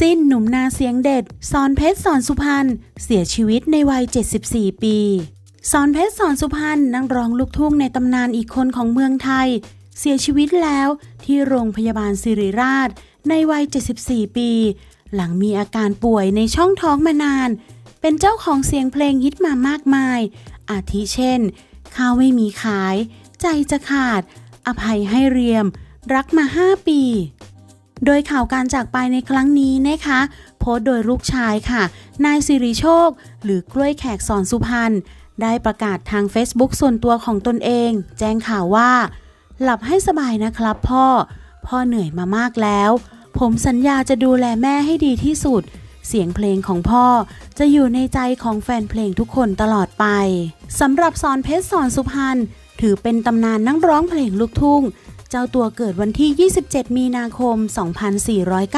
สิ้นหนุ่มนาเสียงเด็ด สอนเพชรสอนสุพรรณเสียชีวิตในวัย 74 ปี สอนเพชรสอนสุพรรณนักร้องลูกทุ่งในตำนานอีกคนของเมืองไทย เสียชีวิตแล้วที่โรงพยาบาลสิริราช ในวัย 74 ปี หลังมีอาการป่วยในช่องท้องมานาน เป็นเจ้าของเสียงเพลงฮิตมามากมาย อาทิเช่น ข้าวไม่มีขาย ใจจะขาด อภัยให้เรียม รักมา 5 ปี โดยข่าวการจากไปในครั้งนี้นะคะ โพสต์โดยลูกชายค่ะ นายสิริโชค หรือกล้วยแขกสอนสุพรรณได้ประกาศทาง Facebook ส่วนตัวของตนเอง แจ้งข่าวว่า หลับให้สบายนะครับพ่อ พ่อเหนื่อยมามากแล้ว ผมสัญญาจะดูแลแม่ให้ดีที่สุด เสียงเพลงของพ่อจะอยู่ในใจของแฟนเพลงทุกคนตลอดไปสำหรับสอนเพชรสอนสุพรรณถือเป็นตำนานนักร้องเพลงลูกทุ่ง เจ้าตัวเกิดวันที่ 27 มีนาคม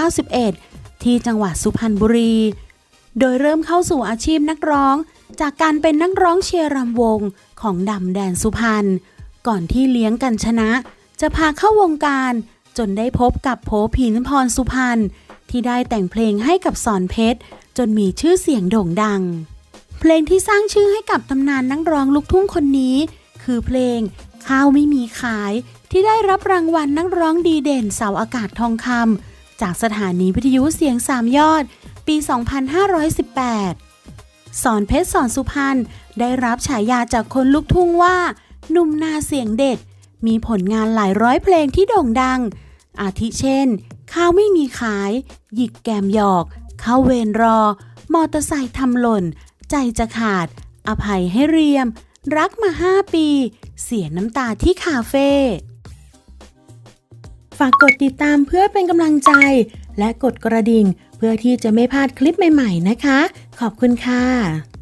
2491 ที่จังหวัดสุพรรณบุรี โดยเริ่มเข้าสู่อาชีพนักร้อง จากการเป็นนักร้องเชียร์รำวงของดำแดนสุพรรณ ก่อนที่เลี้ยงกันชนะ จะพาเข้าวงการ จนได้พบกับโผผินพรสุพรรณที่ได้แต่งเพลงให้กับสอนเพชร จนมีชื่อเสียงโด่งดัง เพลงที่สร้างชื่อให้กับตำนานนักร้องลูกทุ่งคนนี้ คือเพลง ข้าวไม่มีขายที่ได้รับรางวัลนักร้องดีเด่นเสาอากาศทองคำจากสถานีวิทยุเสียงสามยอด ปี 2518 สอนเพชรสอนสุพรรณได้รับฉายาจากคนลูกทุ่งว่าหนุ่มนาเสียงเด็ด มีผลงานหลายร้อยเพลงที่โด่งดัง อาทิเช่น ข้าวไม่มีขาย หยิกแกมหยอก เข้าเวรรอ มอเตอร์ไซค์ทำหล่น ใจจะขาด อภัยให้เรียม รักมาห้าปี สียน้ำตาที่คาเฟ่ฝากกดติดตามเพื่อเป็นกำลังใจ และกดกระดิ่ง เพื่อที่จะไม่พลาดคลิปใหม่ ๆ นะคะ ขอบคุณค่ะ